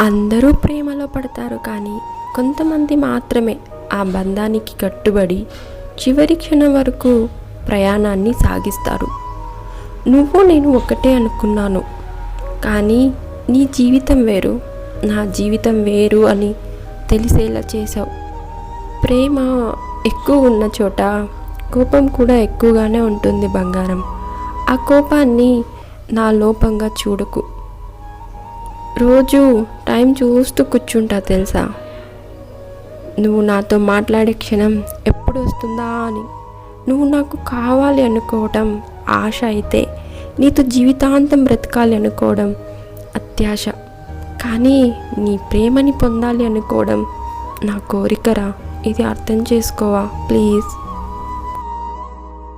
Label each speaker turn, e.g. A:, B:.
A: అందరూ ప్రేమలో పడతారు కానీ కొంతమంది మాత్రమే ఆ బంధానికి కట్టుబడి చివరి క్షణం వరకు ప్రయాణాన్ని సాగిస్తారు. నువ్వు నేను ఒకటే అనుకున్నాను కానీ నీ జీవితం వేరు నా జీవితం వేరు అని తెలిసేలా చేసావు ప్రేమ ఎక్కువ ఉన్న చోట కోపం కూడా ఎక్కువగానే ఉంటుంది బంగారం. ఆ కోపాన్ని నా లోపంగా చూడకు. రోజు టైం చూస్తూ కూర్చుంటా తెలుసా? నువ్వు నాతో మాట్లాడే క్షణం ఎప్పుడు వస్తుందా అని. నువ్వు నాకు కావాలి అనుకోవటం ఆశ అయితే నీతో జీవితాంతం బ్రతకాలి అనుకోవడం అత్యాశ. కానీ నీ ప్రేమని పొందాలి అనుకోవడం నా కోరికరా. ఇది అర్థం చేసుకోవా? ప్లీజ్.